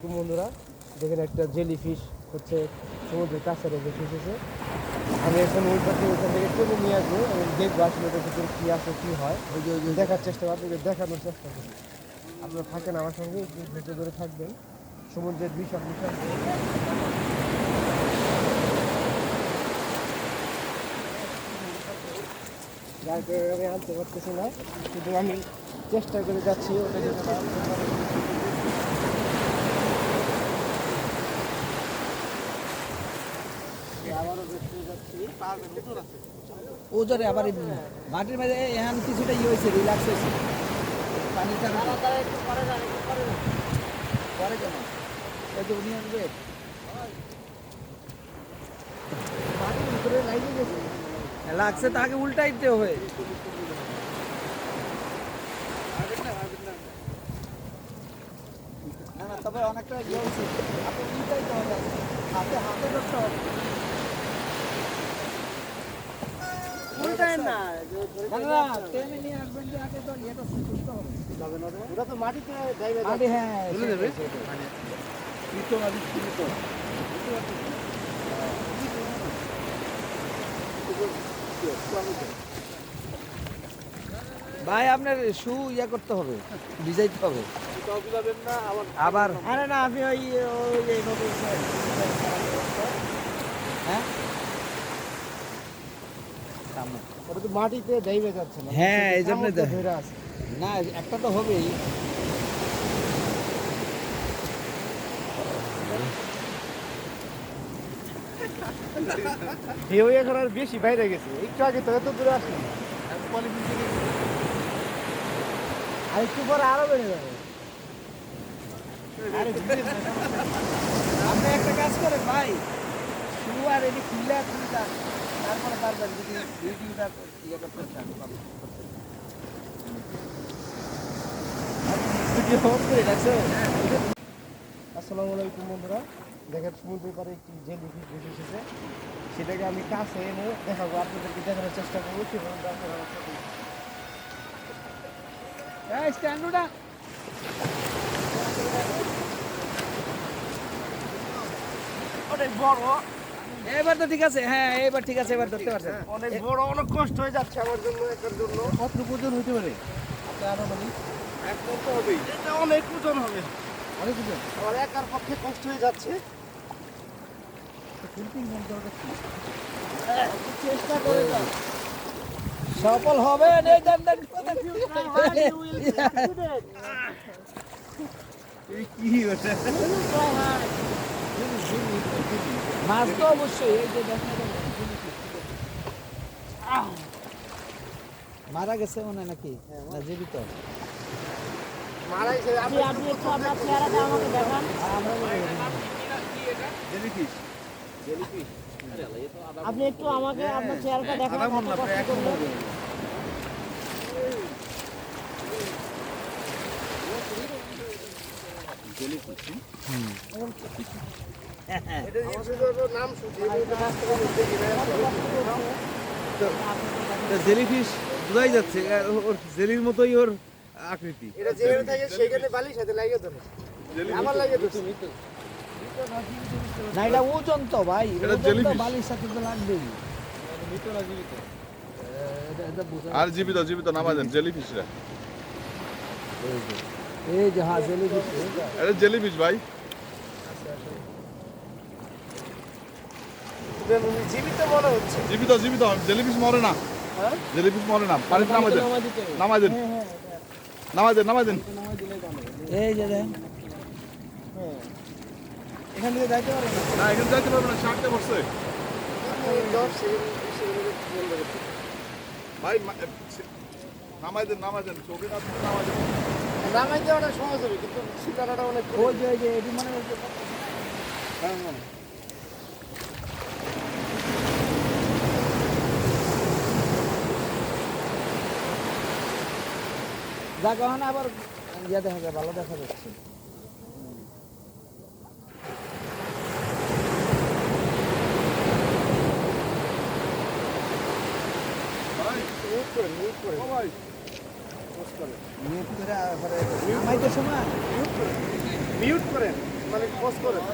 বন্ধুরা দেখেন একটা জেলি ফিশ হচ্ছে সমুদ্রের কাছে রেখে এসেছে আমি এখন ওই পাশে ওইখান থেকে টেনে নিয়ে আসব এবং দেখব আসলে ওটার ভিতরে কী আছে কী হয়। ওই যে ওই যে দেখার চেষ্টা করব আপনাকে দেখানোর চেষ্টা করি আপনারা থাকেন আমার সঙ্গে একটু ধৈর্য ধরে থাকবেন। সমুদ্রের বিশাল বিশাল যার আমি আনতে পারতেছি না কিন্তু আমি চেষ্টা করে যাচ্ছি ওটা যেন না আনতে পারি। আবারও দেখতে যাচ্ছি ওজরে আবার মাটির মাঝে এখন কিছুটা ইয়ে হয়েছে রিল্যাক্স হয়েছে। পানিটা পরে কেন ওই যে উনি আসবে। মাটির ভিতরে লাইনে গেছে। লাগছে তাকে উল্টাইতে হবে। না না তবে অনেকটা ইয়ে হয়েছে। আপনি উল্টাইতে হবে? হাতে হাতে ধরতে হবে উল্টায় না না না টেনে নিয়ে আসবেন যে আগে তো ইয়েটা সুস্থ হবে ওটা তো মাটিতে ডাইভে মাটি হ্যাঁ তুলে দেবে? ভাই আপনার শু ইয়া করতে হবে ভিজাইতে হবে। আবার আরে না আমি ওই হ্যাঁ? সামনে। ওটা তো মাটিতে ডাইভে যাচ্ছে না। হ্যাঁ, এই জন্যই তো। ধরে আছে। না একটা তো হবেই। ঢেউ এখন আর বেশি বাইরে গেছে। একটু আগে তো এত দূরে আসলো আর একটু পরে আরও বেড়ে যাবে। আপনি একটা কাজ করেন ভাই। এটি তারপরে পারবেন যদি ভিডিওটা ইয়ে করতে চান আসসালামু আলাইকুম বন্ধুরা দেখেন সমুদ্রের পারে একটি জেলি ফিশ ভেসে এসেছে সেটাকে আমি কাছে এনে দেখাবো আপনাদেরকে দেখানোর চেষ্টা করব সেভাবে স্ট্যান্ডটা। অনেক বড়। এবার তো ঠিক আছে হ্যাঁ এবার ঠিক আছে এবার ধরতে পারছেন। অনেক বড় অনেক কষ্ট হয়ে যাচ্ছে আমার জন্য এটার জন্য। কতটুকু ওজন হতে পারে? আপনার আনুমানিক এক তো হবেই এটা অনেক ওজন হবে। অনেক ওজন? আমার একার পক্ষে কষ্ট হয়ে যাচ্ছে। চেষ্টা করে যাও। সফল হবে এই দেন দেন কি ওটা? মাছ তো অবশ্যই এই যে দেখেন মারা গেছে মনে নাকি? না জীবিত? মারাইছে আপনি আপনি একটু আপনার চেহারাটা আমাকে দেখান। আপনি একটু আমাকে আপনার চেহারাটা দেখান এত কষ্ট করলেন। এটা ইউটিউবের নাম শুনছি এটা হাসতে পারব জেলিফিশ বোঝাই যাচ্ছে ওর জেলির মতোই ওর আকৃতি। এটা যেখানে থাকে সেখানে বালির সাথে লাগিয়ে ধরে আমার লাগিয়ে ধরছে না এটা ওজন তো ভাই তো। বালির সাথে তো লাগবেই। আর জীবিত জীবিত নামা দেন জেলিফিশরা। এই যে হ্যাঁ জেলিফিশ। এটা জেলিফিশ ভাই। জীবিত মনে হচ্ছে। জীবিত জীবিত জেলিফিশ মরে না। হ্যাঁ? জেলিফিশ মরে না পানিতে নামাই দেন। নামাই দেন। নামাই দেন নামাই দেন। এই যে দেন হ্যাঁ। এখান থেকে যাইতে পারে না? না এখানে যাইতে পারবে না শার্টে ভাই নামাই দেন নামাই দেন না নামাই দেন। নামাই দেওয়াটা সহজ হবে কিন্তু শিকারাটা অনেক ওই যে ওই যে এটি মানে ওই যে হ্যাঁ হ্যাঁ। জায়গা আবার ইয়ে দেখা যায় ভালো দেখা যাচ্ছে। ভাই মিউট করে মিউট করে মিউট করে। সময় মিউট করেন। মানে পোস্ট করেন।